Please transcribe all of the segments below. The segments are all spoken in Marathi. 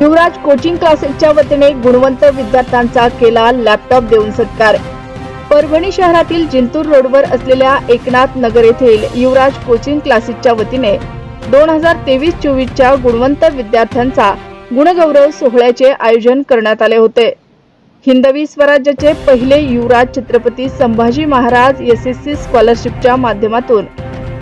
युवराज कोचिंग क्लासेसच्या वतीने गुणवंत विद्यार्थ्यांचा केला लॅपटॉप देऊन सत्कार. परभणी शहरातील जिंतूर रोडवर असलेल्या एकनाथ नगर येथील युवराज कोचिंग क्लासेसच्या वतीने दोन हजार तेवीस चोवीसच्या गुणवंत विद्यार्थ्यांचा गुणगौरव सोहळ्याचे आयोजन करण्यात आले होते. हिंदवी स्वराज्याचे पहिले युवराज Chhatrapati Sambhaji Maharaj S S C स्कॉलरशिपच्या माध्यमातून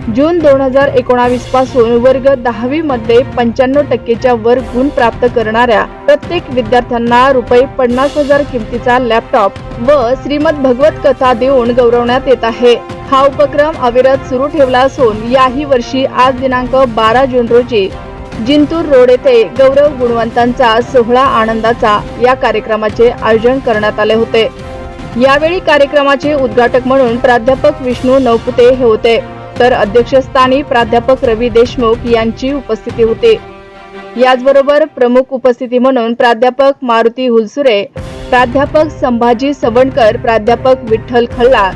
जून दोन हजार एकोणावीसपासून वर्ग दहावी मध्ये पंच्याण्णव टक्केच्या वर गुण प्राप्त करणाऱ्या प्रत्येक विद्यार्थ्यांना रुपये पन्नास हजार किमतीचा लॅपटॉप व श्रीमद भगवत कथा देऊन गौरवण्यात येत आहे. हा उपक्रम अविरत सुरू ठेवला असून याही वर्षी आज दिनांक बारा जून रोजी जिंतूर रोड येथे गौरव गुणवंतांचा सोहळा आनंदाचा या कार्यक्रमाचे आयोजन करण्यात आले होते. यावेळी कार्यक्रमाचे उद्घाटक म्हणून प्राध्यापक विष्णू नवपुते हे होते. तर अध्यक्षस्थानी प्राध्यापक रवी देशमुख यांची उपस्थिती होती. याचबरोबर प्रमुख उपस्थिती म्हणून प्राध्यापक मारुती हुलसुरे प्राध्यापक संभाजी सवणकर प्राध्यापक विठ्ठल खल्ला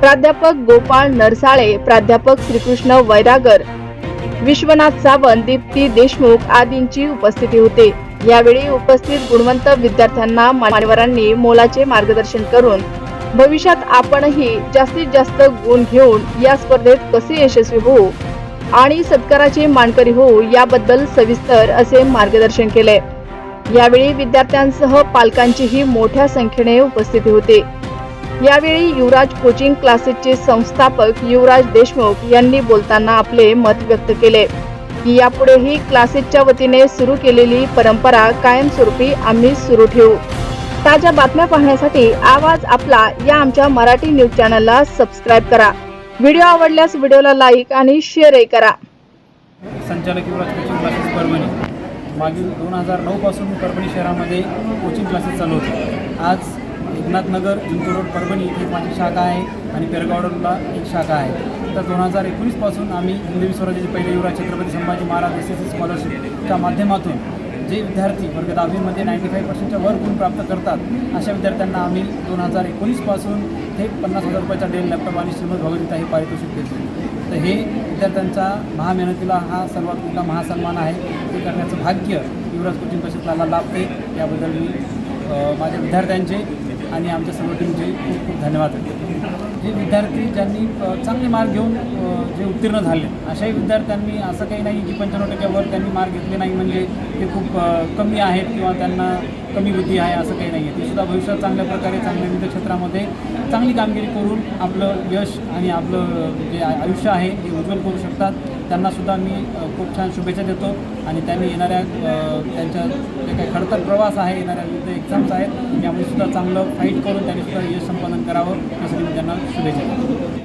प्राध्यापक गोपाळ नरसाळे प्राध्यापक श्रीकृष्ण वैरागर विश्वनाथ सावंत दीप्ती देशमुख आदींची उपस्थिती होती. यावेळी उपस्थित गुणवंत विद्यार्थ्यांना मान्यवरांनी मोलाचे मार्गदर्शन करून भविष्यात आपणही जास्तीत जास्त गुण घेऊन या स्पर्धेत कसे यशस्वी होऊ आणि सत्काराचे मानकरी होऊ याबद्दल सविस्तर असे मार्गदर्शन केले. यावेळी विद्यार्थ्यांसह पालकांचीही मोठ्या संख्येने उपस्थिती होती. यावेळी युवराज कोचिंग क्लासेसचे संस्थापक युवराज देशमुख यांनी बोलताना आपले मत व्यक्त केले. की यापुढेही क्लासेसच्या वतीने सुरू केलेली परंपरा कायमस्वरूपी आम्ही सुरू ठेवू. ताज्या बातम्या पाहण्यासाठी आवाज आपला या आमच्या मराठी न्यूज चॅनलला सबस्क्राईब करा. व्हिडिओ आवडल्यास व्हिडिओला लाईक आणि शेअरही करा. संचालक युवराज कोचिंग क्लासेस परभणी. मागील दोन हजार नऊपासून परभणी शहरामध्ये कोचिंग क्लासेस चालू होते. आज एकनाथनगर जिंतूर रोड परभणी इथे माझी शाखा आहे आणि पेरगाव रोडला एक शाखा आहे. तर दोन हजार एकोणीसपासून आम्ही हिंदवी स्वराज्याचे पहिले युवराज Chhatrapati Sambhaji Maharaj S S C स्कॉलरशिपच्या माध्यमातून जे विद्यार्थी वर्ग दहावीमध्ये नाईंटी फाईव्ह पर्सेंटच्या वर गुण प्राप्त करतात अशा विद्यार्थ्यांना आम्ही दोन हजार एकोणीसपासून हे पन्नास हजार रुपयाचा डेल लॅपटॉप आणि श्रीमद भगवद्गीता हे पारितोषिक देतो. तर हे विद्यार्थ्यांचा महामेहनतीला हा सर्वात मोठा महासन्मान आहे. ते करण्याचं भाग्य युवराज कोचिंग प्रशिक्षणाला लाभते. याबद्दल मी माझ्या विद्यार्थ्यांचे आणि आमच्या सर्व टीमचे खूप खूप धन्यवाद. जे विद्यार्थी ज्यांनी चांगले मार्क घेऊन जे उत्तीर्ण झाले. अशाही विद्यार्थ्यांनी असं काही नाही की पंच्याण्णव टक्क्यावर त्यांनी मार्क घेतले नाही म्हणजे ते खूप कमी आहेत किंवा त्यांना कमी बुद्धी आहे असं काही नाही आहे ते सुद्धा भविष्यात चांगल्या प्रकारे चांगल्या विविध क्षेत्रामध्ये चांगली कामगिरी करून आपलं यश आणि आपलं जे आयुष्य आहे हे उज्ज्वल करू शकतात. त्यांनासुद्धा मी खूप छान शुभेच्छा देतो आणि त्यांनी येणाऱ्या त्यांच्या जे काही खडतर प्रवास आहे येणाऱ्या विविध एक्झाम्स आहेत यामध्ये सुद्धा चांगलं फाईट करून त्यांनी सुद्धा यश संपादन करावं यासाठी मी त्यांना शुभेच्छा देतो.